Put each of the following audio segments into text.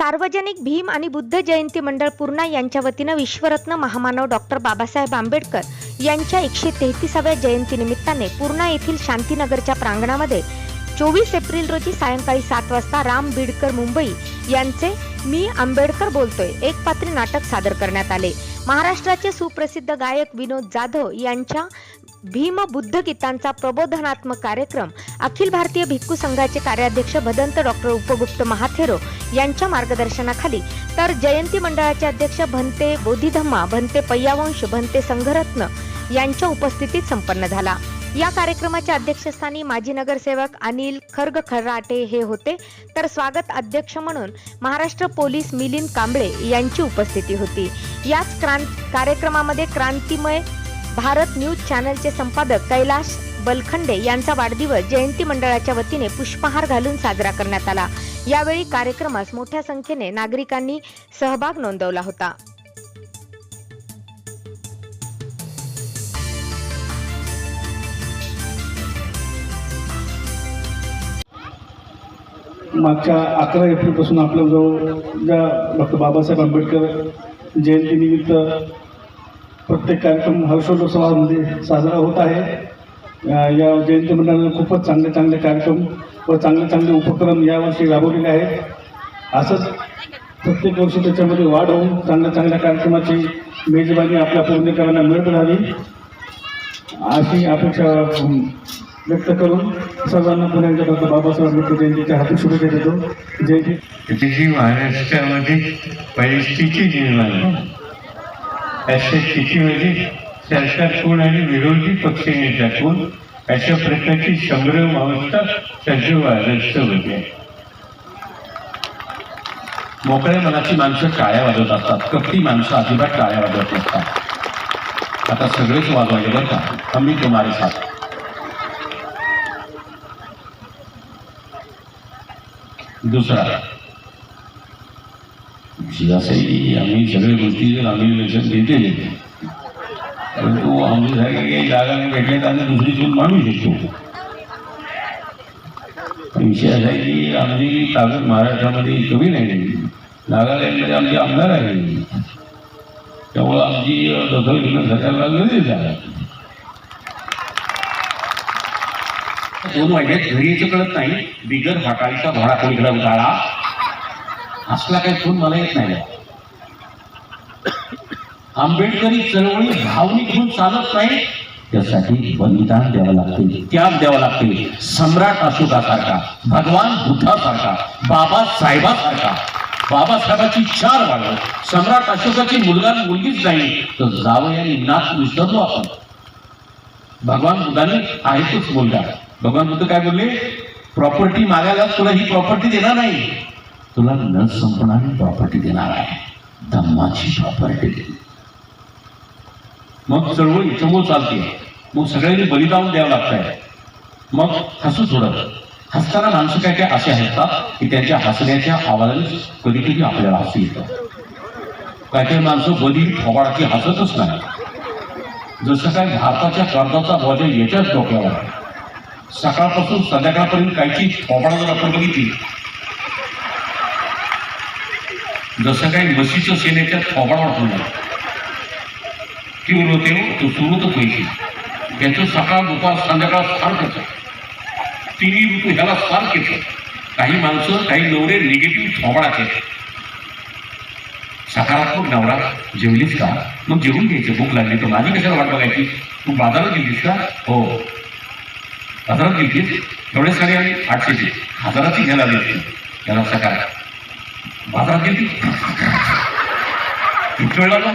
सार्वजनिक भीम आणि बुद्ध जयंती मंडळ पूर्णा यांच्या वतीनं विश्वरत्न महामानव डॉक्टर बाबासाहेब आंबेडकर यांच्या एकशे तेहतीसाव्या जयंतीनिमित्ताने पूर्णा येथील शांतीनगरच्या प्रांगणामध्ये चोवीस एप्रिल रोजी सायंकाळी सात वाजता राम बिडकर मुंबई यांचे मी आंबेडकर बोलतोय. एक पात्री नाटक सादर करण्यात आले. महाराष्ट्राचे सुप्रसिद्ध गायक विनोद जाधव यांच्या भीम बुद्ध गीतांचा प्रबोधनात्मक कार्यक्रम. अखिल भारतीय भिक्खू संघाचे कार्याध्यक्ष भदंत डॉक्टर उपगुप्त महाथेरो यांच्या मार्गदर्शनाखाली तर जयंती मंडळाचे अध्यक्ष भंते बोधिधम्मा भंते पय्यावंश भंते संघरत्न यांच्या उपस्थितीत संपन्न झाला. या कार्यक्रमाच्या अध्यक्षस्थानी माजी नगरसेवक अनिल खर्ग खराटे हे होते. तर स्वागत अध्यक्ष म्हणून महाराष्ट्र पोलीस मिलिंद कांबळे यांची उपस्थिती होती. याच क्रांत कार्यक्रमामध्ये क्रांतिमय भारत न्यूज चॅनलचे संपादक कैलाश बलखंडे यांचा वाढदिवस जयंती मंडळाच्या वतीने पुष्पहार घालून साजरा करण्यात आला. यावेळी कार्यक्रमास मोठ्या संख्येने नागरिकांनी सहभाग नोंदवला होता. मागच्या अकरा एप्रिलपासून आपल्याजवळ ज्या डॉक्टर बाबासाहेब आंबेडकर जयंतीनिमित्त प्रत्येक कार्यक्रम हर्षोत्सवामध्ये साजरा होत आहे. या जयंती मंडळाने खूपच चांगले चांगले कार्यक्रम व चांगले चांगले उपक्रम यावर्षी राबवलेले आहेत. असंच प्रत्येक वर्षी त्याच्यामध्ये वाढ होऊन चांगल्या चांगल्या कार्यक्रमाची मेजबानी आपल्या पूर्णकरांना मिळत राहावी अशी अपेक्षा व्यक्त करून सर्वांना पुण्याच्या डॉक्टर बाबासाहेब आंबेडकर जयंतीच्या हाती शुभेच्छा देतो. जयंती त्याची महाराष्ट्रामध्ये परिस्थिती निर्माण झाली. अशा स्थितीमध्ये सरकार कोण आणि विरोधी पक्ष नेता कोण अशा प्रकारची संभ्रम अवस्था सध्या महाराष्ट्रामध्ये आहे. मोकळ्या मनाची माणसं काळ्या वाजवत असतात कपटी माणसं अजिबात काळ्या वाजवत नसतात आता सगळेच वाजवायचे बरं का आम्ही तुम्हाला साथ दुसरा शिवासाई आम्ही सगळ्या गोष्टी जर आम्ही लक्षात घेतले परंतु आमच्यासाठी काही जागा नाही भेटल्या तर आम्ही दुसरी शोध मांडू शकतो विषय असा आहे की आमची ताकद महाराष्ट्रामध्ये कमी नाही नागालँडमध्ये आमचे आमदार आहे त्यामुळं आमची दखल घेणं सरकारला गरजेच आहे दोन वाजल्यात घरी यायचं कळत नाही बिगर हटाळीचा घोडा कोणीकडे उताळा असला काही फोन मला येत नाही. आंबेडकरी चळवळी भावनिक होऊन चालत नाही त्यासाठी बलिदान द्यावं लागते त्याग द्यावा लागते. सम्राट अशोकासारखा भगवान बुद्धासारखा बाबासाहेबासारखा बाबासाहेबाची चार वाढव सम्राट अशोकाची मुलगा मुलगीच नाही तर जावं आणि नाच विसरलो आपण. भगवान बुद्धाने आहे तोच मुलगा. भगवान बुद्ध काय बोलले? प्रॉपर्टी मागायला तुला ही प्रॉपर्टी देणार नाही. तुला न संपणारी प्रॉपर्टी देणार आहे. धम्माची प्रॉपर्टी मग चळवळी चमू चालते. मग सगळ्यांनी बलिदान द्यावं लागतंय. मग हसू सोडत. हसताना माणसं काय काय असे हसतात की? त्यांच्या हसण्याच्या आवाजाने कधी कधी आपल्याला हसू येतं. काय काही माणसं बली फवाडाची हसतच नाही. जसं काय भारताच्या कर्जाचा बोजा याच्याच डोक्यावर. आहे सकाळपासून संध्याकाळपर्यंत कायची थोबाडा जर आपण बघितली जसं काही म्हशीचं सेनेच्या थोबाडावर होणार. तीव्र होते तो सुरू पैसे त्याचं सकाळ दुपार संध्याकाळ सारखंच तिन्ही ऋतू ह्याला सारखेच काही माणसं काही नवरे निगेटिव्ह थोबाडाचे सकारात्मक नवरा जेवलीस का? मग जेवून घ्यायचं. भूक लागली तर माझी कशाला वाट बघायची? तू बाजारात गेलीस का? हो. बाजारात गेलीस एवढे सारे आम्ही आठशेचे. हजाराची घ्यायला आली त्याला सकाळ. बाजारात गेली किती वेळ लागला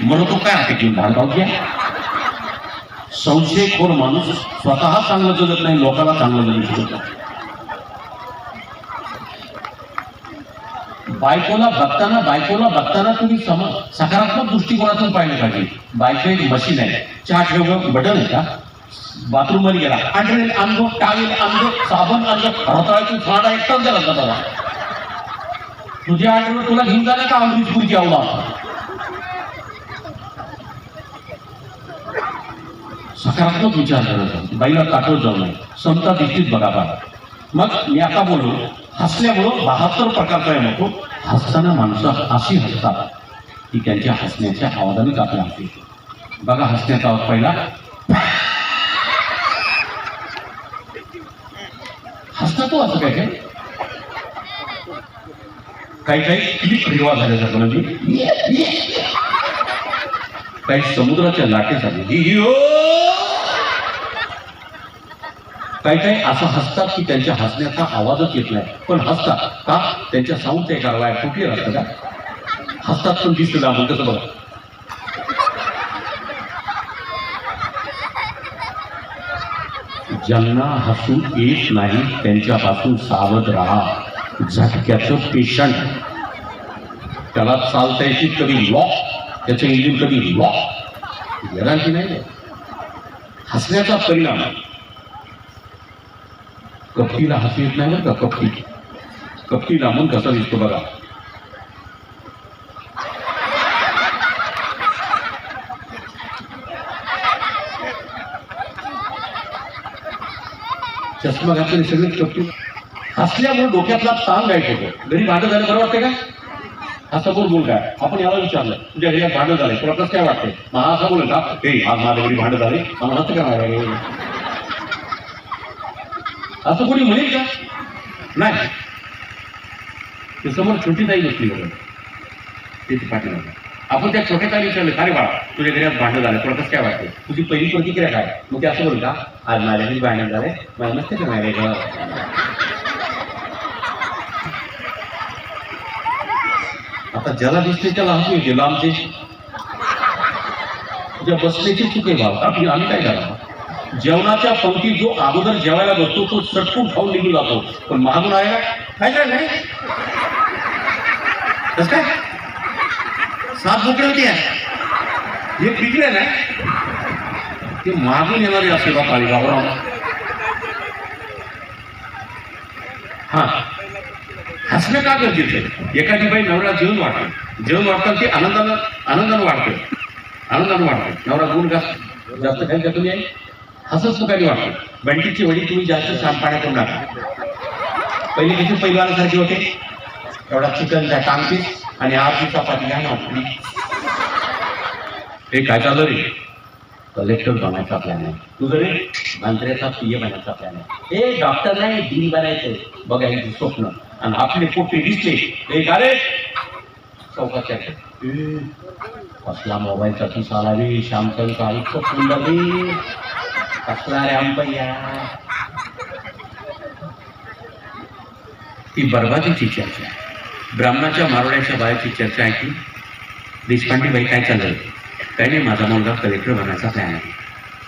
म्हणतो काय आहे घेऊन घाल पाहिजे संशयखोर माणूस स्वतः चांगलं जगत नाही लोकांना चांगलं जगू शकत नाही. बायकोला बघताना बायकोला बघताना तुम्ही सम सकारात्मक दृष्टिकोनातून पाहिलं पाहिजे. बायको एक मशीन आहे. चहा ठेव बटन आहे का? बाथरूममध्ये गेला. आणि आणलो टावेल आणलो साबण आणलं रताळ्याची फाड एकटाच गेला बाबा. तुझ्या आठवण तुला घेऊन जाणार का अमृतपूरची आवडा? सकारात्मक विचार करत बाईला काठोर जाऊ नये. समता दृष्टीत बघा बा. मग मी आता बोलू हसल्यामुळं बहात्तर प्रकारचा आहे होतो हसताना माणसं अशी हसतात की त्यांच्या हसण्याच्या आवाजाने कापल्या हसते बघा हसण्याचा आवाज पहिला. हसतो असं काय? काय काही काही क्लिप रिवा झाल्यासारखं म्हणजे काही समुद्राच्या लाटे झाले हो! काही काही असं हसतात की त्यांच्या हसण्याचा आवाजच येत नाही. पण हसतात. का? त्यांच्या साऊंडचा एका वाय कुठे असतं का? हसतात पण दिसतं आपण कसं बघा. ज्यांना हसू येत नाही त्यांच्यापासून सावध राहा. झटक्याचं पेशंट. त्याला चालता येते कधी लॉक त्याचं इंजिन कधी लॉक की नाही हसण्याचा परिणाम. कपटीला हसू येत नाही बरं का? कपटी. कपटीला म्हणून कसा दिसतो बघा. चष्मा घातलेले सगळी कपटी हसल्यामुळे डोक्यातला ताण गायब होतो. घरी भांडण झालं बरं वाटतं का? असं बोल बोल काय आपण याला विचारलं. तुझ्या घरी आज भांडण झालंय. तुला कसं काय वाटतंय? मग हा असा बोल का हे आज माझ्या घरी भांडण झाले. मला हात का असं कोणी म्हणेल का? नाही. ते समोर छोटी ताई बसली बघा. त्याची पाठीमागे आपण त्या छोट्या ताई विचारलं अरे बाळा तुझ्या घरात भांडण झालं तुला कसं काय वाटतं? तुझी पहिली प्रतिक्रिया काय? मग ते असं बोल का आज माझ्या घरी भांडण झालंय मला नसते का माझ्या आता ज्याला दिसते त्याला हसू येते लांबचे. तुझ्या बसण्याची चूक आहे बाबा आपली आम्ही काय करा जेवणाच्या पंक्तीत जो अगोदर जेवायला बसतो तो सटकून खाऊन निघून जातो. पण मागून आलेला काय काय नाही कसं काय? सात बोकडे आहे हे पिकले ना ते मागून येणारे असे बा काळी हा. हसणं का गरजेचं आहे? एखादी बाई नवरा जेवण वाटतं. जेवण वाटतं ते आनंदानं आनंदानं वाढतं. आनंदानं वाटतं नवरा गुण जास्त जास्त काही का तुम्ही आहे हसत सुखाने वाटतं बँकेची वडी तुम्ही जास्त सांपाण्या करू नका पहिले किती पैलवानासारखे होते? एवढा चिकनचा टांगपीस. आणि आठ दिवसापासून घ्या ना हे काय चाललं रे कलेक्टर बनायचा प्लॅन आहे. तुझं रे मंत्र्याचा पीए बनायचा प्लॅन आहे. हे डॉक्टर नाही डीन बनायचंय. बघायचं स्वप्न. आणि आपले पोटे दिसले. हे का रे? चौकाच्या कसला मोबाईलचा तू चाला रे? श्यामचंद इतकं सुंदर रे. कसला रे आंबయ్యా ती बरबादीची चर्चा आहे. ब्राह्मणाच्या मारोड्याच्या बायाची चर्चा आहे की देशपांडे बाई काय चाललं? काय नाही माझा मुलगा कलेक्टर बनायचा प्लॅन आहे.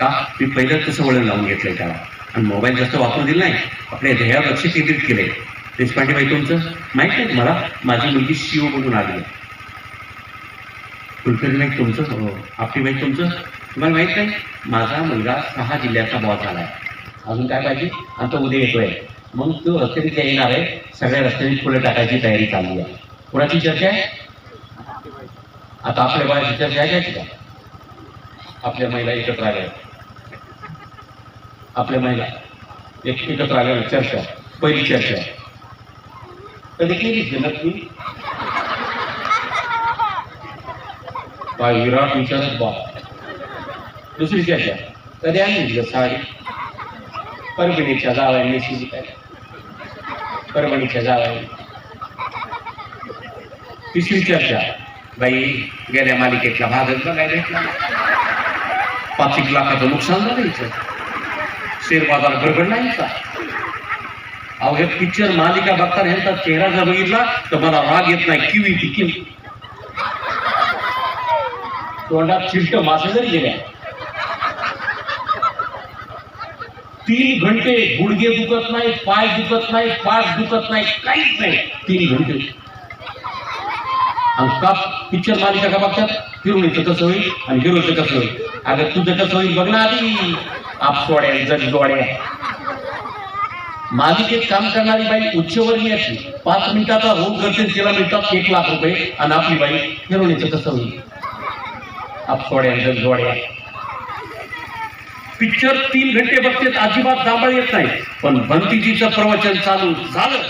का? मी पहिलं तसं वळण लावून घेतलंय त्याला. आणि मोबाईल जास्त वापरू दिला नाही. आपल्या ध्येयावर लक्ष केंद्रित केलंय. देशपांडे बाई तुमचं? माहीत नाही मला माझी मुलगी शिव म्हणून आली आहे. कुलकर्णी तुमचं? हो. आपली बाई तुमचं? तुम्हाला माहीत नाही? माझा मुलगा सहा जिल्ह्याचा बॉस झाला आहे अजून काय पाहिजे? आता उद्या येतोय. मग तो अखेरीच्या येणार आहे. सगळ्या रस्त्याने फुलं टाकायची तयारी चालली आहे. कोणाची चर्चा आहे? आता आपल्या बाळाची चर्चा आहे का? का आपल्या महिला एकत्र आल्या. आपल्या महिला एक एकत्र आल्या चर्चा पहिली चर्चा. कधी केली जनक मी काय विराट विचारत बा. दुसरी चर्चा. कधी आणली साडी? परभणीच्या जावयांनी शिजी काय परभणीच्या जावयाने तिसरी चर्चा बाई गेल्या मालिकेतला भागच बघायला भेटला पाच एक लाखाचं नुकसान झालं शेअर बाजार गडबडला नाही अहो हे पिक्चर मालिका बघताना ह्यांचा चेहरा जर बघितला तर मला राग येत नाही किवी येते तोंडात चिलट मासे जरी गेल्या तीन घंटे गुडघे दुखत नाही पाय दुखत नाही पाठ दुखत नाही काहीच नाही. तीन घंटे. आणि का पिक्चर मालिका का बघतात? हिरोईचं कसं होईल आणि हिरोचं कसं होईल? अगं तुझं कसं होईल बघ ना आधी. आपसोड्या जग जोड्या. मालिकेत काम करणारी बाई उच्चवर्गीय असली. पाच मिनिटाचा रोग करते तिला मिळतात एक लाख रुपये आणि आपली बाई हिरोईचं कसं होईल? आपसोड्या जग जोड्या. पिक्चर तीन घंटे बघते अजिबात दाबळ येत नाही. पण भंतीजीचं प्रवचन चालू झालं.